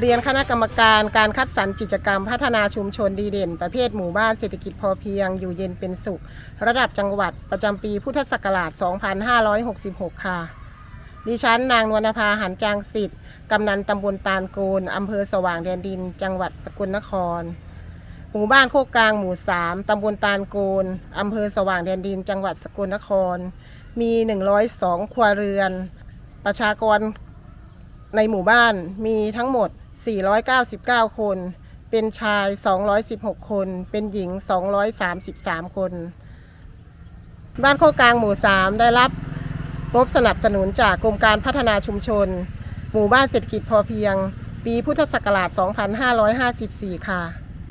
เรียนคณะกรรมการการคัดสรรกิจกรรม พัฒนาชุมชนดีเด่น ประเภทหมู่บ้านเศรษฐกิจพอเพียง อยู่เย็นเป็นสุข ระดับจังหวัดประจำปีพุทธศักราช 2566 ค่ะ ดิฉันนางนวลนภาหันจางสิทธิ์กำนันตำบลตาลโกนอำเภอสว่างแดนดิน จังหวัดสกลนคร หมู่บ้านโคกกลางหมู่ 3ตำบลตาลโกนอำเภอสว่างแดนดิน จังหวัดสกลนคร มี 102 ครัวเรือน ประชากรในหมู่บ้านมีทั้งหมด 499 คน เป็นชาย 216 คน เป็นหญิง 233 คน บ้านโคกกลางหมู่ 3 ได้รับงบสนับสนุนจากกรมการพัฒนาชุมชน หมู่บ้านเศรษฐกิจพอเพียง ปีพุทธศักราช 2554 ค่ะ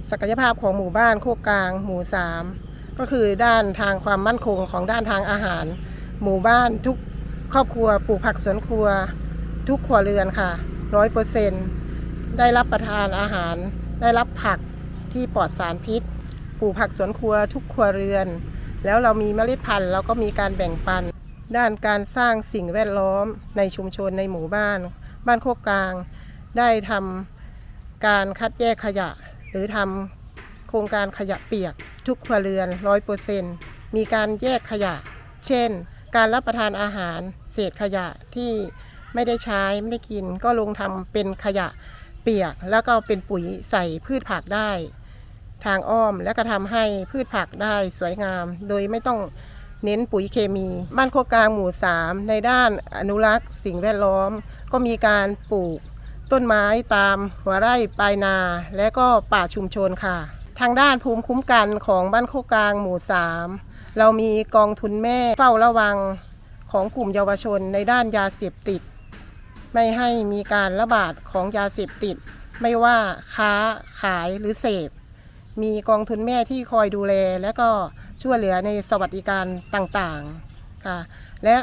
ศักยภาพของหมู่บ้านโคกกลางหมู่ 3 ก็คือด้านทางความมั่นคงของด้านทางอาหาร หมู่บ้านทุกครอบครัวปลูกผักสวนครัว ทุกครัวเรือนค่ะร้อยเปอร์เซ็นต์ ได้รับประทานอาหาร ได้รับผักที่ปลอดสารพิษ ปลูกผักสวนครัวทุกครัวเรือน แล้วเรามีเมล็ดพันธุ์เราก็มีการแบ่งปัน ด้านการสร้างสิ่งแวดล้อมในชุมชนในหมู่บ้าน บ้านโคกกลาง ได้ทำการคัดแยกขยะ หรือทำโครงการขยะเปียก ทุกครัวเรือนร้อยเปอร์เซ็นมีการแยกขยะ เช่น การรับประทานอาหาร เศษขยะที่ไม่ได้ใช้ไม่ได้กิน ก็ลงทำเป็นขยะ เปียก แล้วก็เป็นปุ๋ยใส่พืชผักได้ ทางอ้อมและก็ทำให้พืชผักได้สวยงาม โดยไม่ต้องเน้นปุ๋ยเคมี บ้านโคกกลางหมู่ 3 ในด้านอนุรักษ์สิ่งแวดล้อม ก็มีการปลูกต้นไม้ตามหัวไร่ปลายนา และก็ป่าชุมชนค่ะ ทางด้านภูมิคุ้มกันของบ้านโคกกลางหมู่ 3 เรามีกองทุนแม่เฝ้าระวังของกลุ่มเยาวชนในด้านยาเสพติด ไม่ให้มีการระบาดของยาเสพติด ไม่ว่าค้าขายหรือเสพ มีกองทุนแม่ที่คอยดูแล และก็ช่วยเหลือในสวัสดิการต่างๆค่ะและ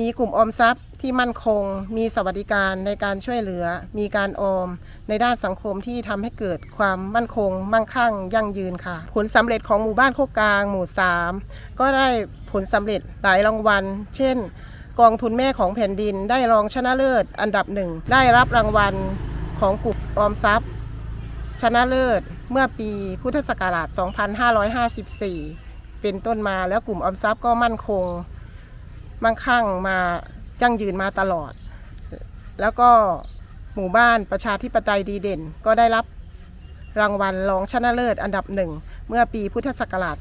มีกลุ่มออมทรัพย์ที่มั่นคง มีสวัสดิการในการช่วยเหลือ มีการออม ในด้านสังคมที่ทำให้เกิดความมั่นคง มั่งคั่ง ยั่งยืนค่ะ ผลสำเร็จของหมู่บ้านโคกกลาง หมู่ 3 ก็ได้ผลสำเร็จหลายรางวัล เช่น กองทุนแม่ของแผ่นดินได้รองชนะเลิศอันดับหนึ่งได้รับรางวัลของกลุ่มออมทรัพย์ ชนะเลิศเมื่อปีพุทธศักราช 2554 เป็นต้นมาแล้วกลุ่มออมทรัพย์ก็มั่นคง มั่งคั่งมายั่งยืนมาตลอด แล้วก็หมู่บ้านประชาธิปไตยดีเด่น ก็ได้รับรางวัลรองชนะเลิศอันดับหนึ่ง เมื่อปีพุทธศักราช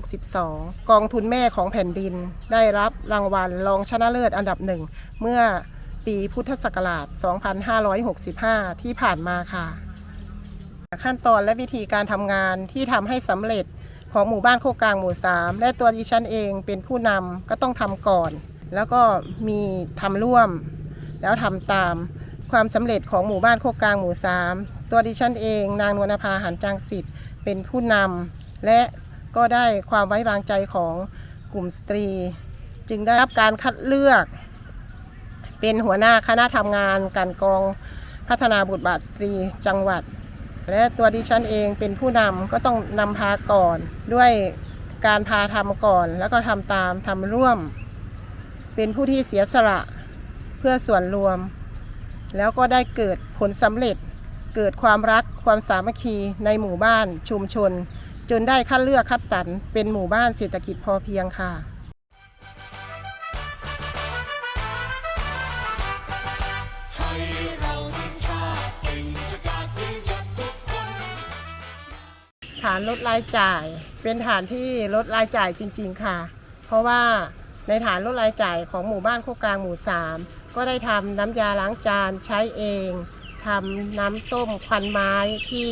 2562 กองทุนแม่ของแผ่นดิน ได้รับรางวัลรองชนะเลิศอันดับหนึ่ง เมื่อปีพุทธศักราช 2565 ที่ผ่านมาค่ะ ขั้นตอนและวิธีการทำงานที่ทำให้สำเร็จของหมู่บ้านโคกกลางหมู่ 3 และตัวดิฉันเองเป็นผู้นำก็ต้องทำก่อน แล้วก็มีทำร่วม แล้วทำตามความสำเร็จของหมู่บ้านโคกกลางหมู่ 3 ตัวดิฉันเอง นางนวลนภาหันจางสิทธิ์ เป็นผู้นำและก็ได้ความไว้วางใจของกลุ่มสตรี จึงได้รับการคัดเลือก เป็นหัวหน้าคณะทำงานการกองพัฒนาบทบาทสตรีจังหวัด และตัวดิฉันเองเป็นผู้นำก็ต้องนำพาก่อนด้วยการพาทำก่อนแล้วก็ทำตามทำร่วม เป็นผู้ที่เสียสละเพื่อส่วนรวม แล้วก็ได้เกิดผลสำเร็จเกิดความรัก ความสามัคคีในหมู่บ้านชุมชน จนได้คัดเลือกคัดสรรเป็นหมู่บ้านเศรษฐกิจพอเพียงค่ะฐานลดรายจ่ายเป็นฐานที่ลดรายจ่ายจริง ๆค่ะ เพราะว่าในฐานลดรายจ่ายของหมู่บ้านโคกกลางหมู่ 3 ก็ได้ทำน้ำยาล้างจานใช้เอง ทำน้ำส้มควันไม้ที่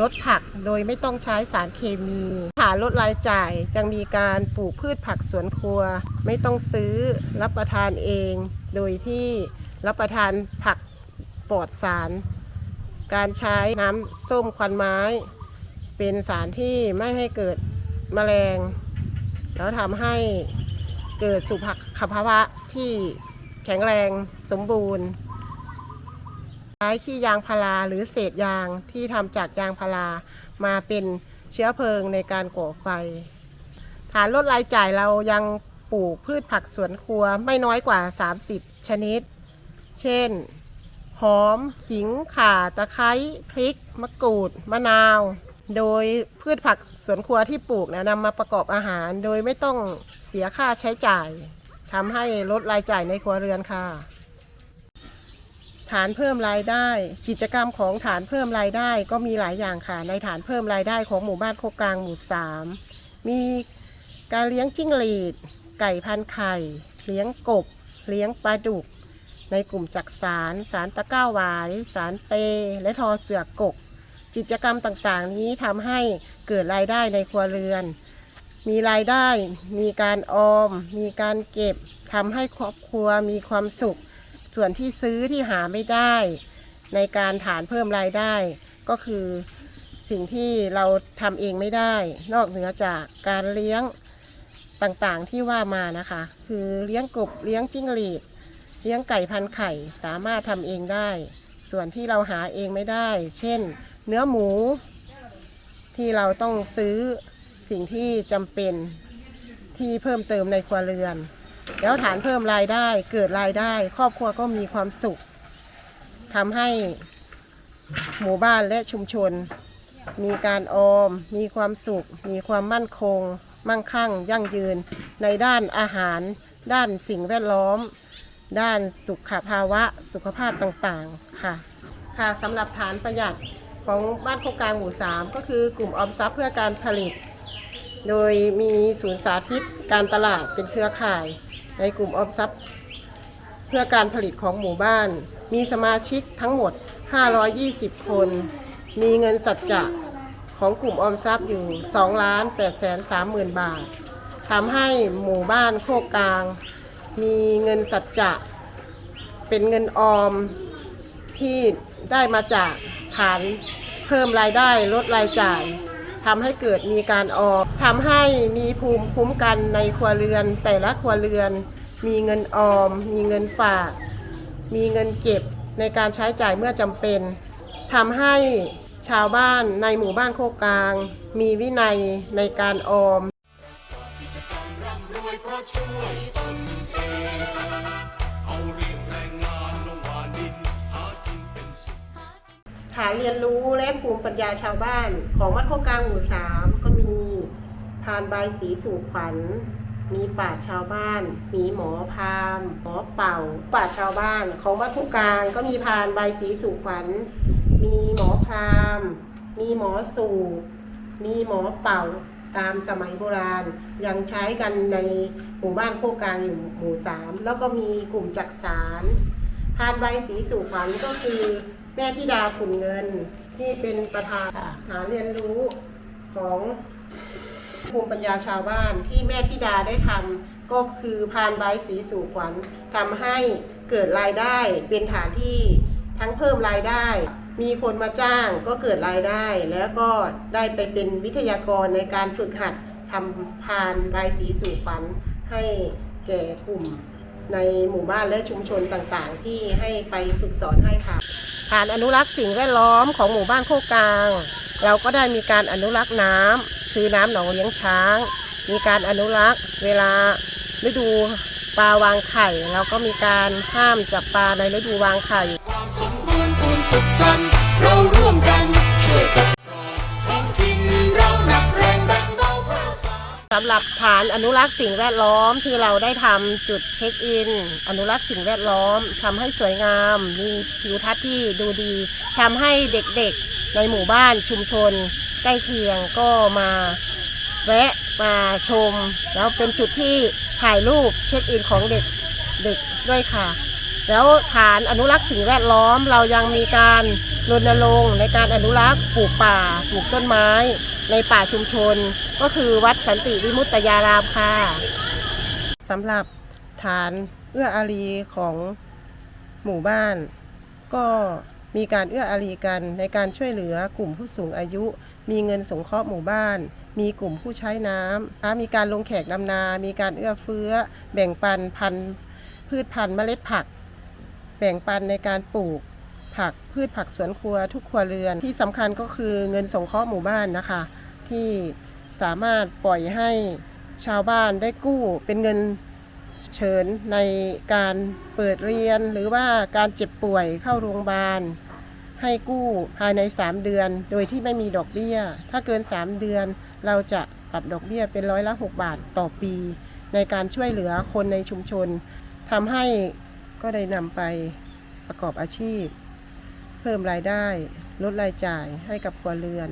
ลดผักโดยไม่ต้องใช้สารเคมีฐานลดรายจ่ายยังมีการปลูกพืชผักสวนครัว ไม่ต้องซื้อรับประทานเอง โดยที่รับประทานผักปลอดสาร การใช้น้ำส้มควันไม้ เป็นสารที่ไม่ให้เกิดแมลง แล้วทำให้เกิดสุขภาวะที่แข็งแรงสมบูรณ์ ช้ขี้ยางพาราหรือเศษยางที่ทำจากยางพารามาเป็นเชื้อเพลิงในการก่อไฟ ฐานลดรายจ่ายเรายังปลูกพืชผักสวนครัวไม่น้อยกว่า 30 ชนิด เช่น หอม ขิง ข่า ตะไคร้ พริก มะกรูด มะนาว โดยพืชผักสวนครัวที่ปลูกนะนำมาประกอบอาหาร โดยไม่ต้องเสียค่าใช้จ่ายทำให้ลดรายจ่ายในครัวเรือนค่ะ ฐานเพิ่มรายได้ กิจกรรมของฐานเพิ่มรายได้ ก็มีหลายอย่างค่ะ ในฐานเพิ่มรายได้ของหมู่บ้านโคกกลางหมู่สามมีการเลี้ยงจิ้งหรีด ไก่พันไข่ เลี้ยงกบ เลี้ยงปลาดุก ในกลุ่มจักสาร สารตะก้าหวาย สารเป และทอเสือกกกกิจกรรมต่างๆ นี้ทำให้เกิดรายได้ในครัวเรือน มีรายได้ มีการออม มีการเก็บทำให้ครอบครัวมีความสุข ส่วนที่ซื้อที่หาไม่ได้ ในการฐานเพิ่มรายได้ ก็คือสิ่งที่เราทำเองไม่ได้ นอกเหนือจากการเลี้ยงต่างๆที่ว่ามานะคะ คือเลี้ยงกบเลี้ยงจิ้งหรีด เลี้ยงไก่พันไข่สามารถทำเองได้ ส่วนที่เราหาเองไม่ได้ เช่น เนื้อหมู ที่เราต้องซื้อสิ่งที่จำเป็นที่เพิ่มเติมในครัวเรือน แล้วฐานเพิ่มรายได้เกิดรายได้ ครอบครัวก็มีความสุขทำให้หมู่บ้านและชุมชน มีการออม มีความสุข มีความมั่นคง มั่งคั่ง ยั่งยืน ในด้านอาหาร ด้านสิ่งแวดล้อม ด้านสุขภาวะ สุขภาพต่างๆ ค่ะ ค่ะสำหรับฐานประหยัดของบ้านโคกกลางหมู่ 3 ก็คือกลุ่มออมทรัพย์เพื่อการผลิต โดยมีศูนย์สาธิตการตลาดเป็นเครือข่าย ในกลุ่มออมทรัพย์ เพื่อการผลิตของหมู่บ้าน มีสมาชิกทั้งหมด 520 คน มีเงินสัจจะของกลุ่มออมทรัพย์อยู่ 2 ล้าน8แสน30,000 บาททำให้หมู่บ้านโคกกลาง มีเงินสัจจะ เป็นเงินออมที่ได้มาจากฐานเพิ่มรายได้ลดรายจ่าย ทำให้เกิดมีการออมทำให้มีภูมิคุ้มกันในครัวเรือน แต่ละครัวเรือน มีเงินออม มีเงินฝาก มีเงินเก็บในการใช้จ่ายเมื่อจำเป็นทำให้ชาวบ้านในหมู่บ้านโคกกลาง มีวินัยในการออม ฐานเรียนรู้และภูมิปัญญาชาวบ้าน ของวัดโคกลางหมู่สามก็มีพานใบสีสู่ขวัญ มีป่าชาวบ้าน มีหมอพามหมอเป่า ป่าชาวบ้าน ของวัดโคกกลางก็มีพานใบสีสู่ขวัญ มีหมอพาม มีหมอสูบมีหมอเป่าตามสมัยโบราณยังใช้กันในหมู่บ้านโคกกลางอยู่หมู่สามแล้วก็มีกลุ่มจักสารพานใบสีสู่ขวัญก็คือ แม่ธิดาขุนเงินที่เป็นประธานฐานเรียนรู้ของภูมิปัญญาชาวบ้านที่แม่ธิดาได้ทำก็คือพานใบสีสู่ขวัญทำให้เกิดรายได้เป็นฐานที่ทั้งเพิ่มรายได้ มีคนมาจ้างก็เกิดรายได้ แล้วก็ได้ไปเป็นวิทยากรในการฝึกหัดทำพานใบสีสู่ขวัญให้แก่กลุ่มในหมู่บ้านและชุมชนต่างๆ ที่ให้ไปฝึกสอนให้ค่ะ กานอนุรักษ์สิ่งแวดล้อมของหมู่บ้านโคกกลาง เราก็ได้มีการอนุรักษ์น้ำคือน้ำหนองเลี้ยงช้าง มีการอนุรักษ์เวลาฤดูปลาวางไข่ เราก็มีการห้ามจับปลาในฤดูวางไข่ ความสมบูรณ์พูนสุขกันเราร่วมกันช่วยกัน สำหรับฐานอนุรักษ์สิ่งแวดล้อมที่เราได้ทำจุดเช็คอิน อนุรักษ์สิ่งแวดล้อมทำให้สวยงาม มีทิวทัศน์ที่ดูดีทำให้เด็กๆในหมู่บ้านชุมชน ใกล้เคียงก็มาแวะมาชม แล้วเป็นจุดที่ถ่ายรูปเช็คอินของเด็กเด็กด้วยค่ะ แล้วฐานอนุรักษ์สิ่งแวดล้อมเรายังมีการรณรงค์ในการอนุรักษ์ปลูกป่าปลูกต้นไม้ ในป่าชุมชน ก็คือวัดสันติวิมุตตยารามค่ะสำหรับฐานเอื้ออารีของหมู่บ้าน ก็มีการเอื้ออารีกันในการช่วยเหลือกลุ่มผู้สูงอายุ มีเงินสงเคราะห์หมู่บ้าน มีกลุ่มผู้ใช้น้ำมีการลงแขกดำนา มีการเอื้อเฟื้อ แบ่งปันพันธุ์พืชพันธุ์เมล็ดผัก แบ่งปันในการปลูก ผักพืชผักสวนครัวทุกครัวเรือน ที่สำคัญก็คือเงินสงเคราะห์หมู่บ้านนะคะ ที่สามารถปล่อยให้ชาวบ้านได้กู้เป็นเงินเฉินในการเปิดเรียนหรือว่าการเจ็บป่วยเข้าโรงพยาบาล ให้กู้ภายใน 3 เดือน โดยที่ไม่มีดอกเบี้ย ถ้าเกิน 3 เดือนเราจะปรับดอกเบี้ยเป็นร้อยละ 6 บาทต่อปี ในการช่วยเหลือคนในชุมชนทำให้ก็ได้นำไปประกอบอาชีพ เพิ่มรายได้ ลดรายจ่ายให้กับครัวเรือน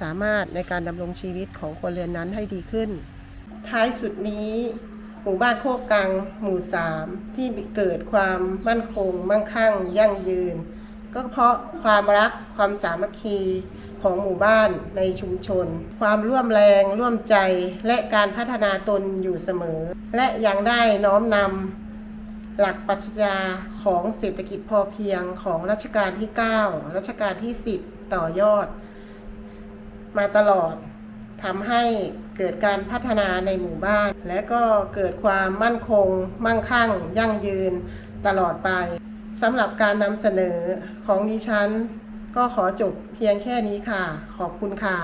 สามารถในการดำรงชีวิตของครัวเรือนนั้นให้ดีขึ้น ท้ายสุดนี้หมู่บ้านโคกกัง หมู่สามที่เกิดความมั่นคง มั่งคั่ง ยั่งยืน ก็เพราะความรักความสามัคคีของหมู่บ้านในชุมชน ความร่วมแรงร่วมใจและการพัฒนาตนอยู่เสมอ และยังได้น้อมนำ หลักปรัชญาของเศรษฐกิจพอเพียงของรัชกาลที่ 9 รัชกาลที่ 10 ต่อยอด มาตลอดทำให้เกิดการพัฒนาในหมู่บ้าน และก็เกิดความมั่นคง มั่งคั่ง ยั่งยืนตลอดไปสำหรับการนำเสนอของดิฉัน ก็ขอจบเพียงแค่นี้ค่ะ ขอบคุณค่ะ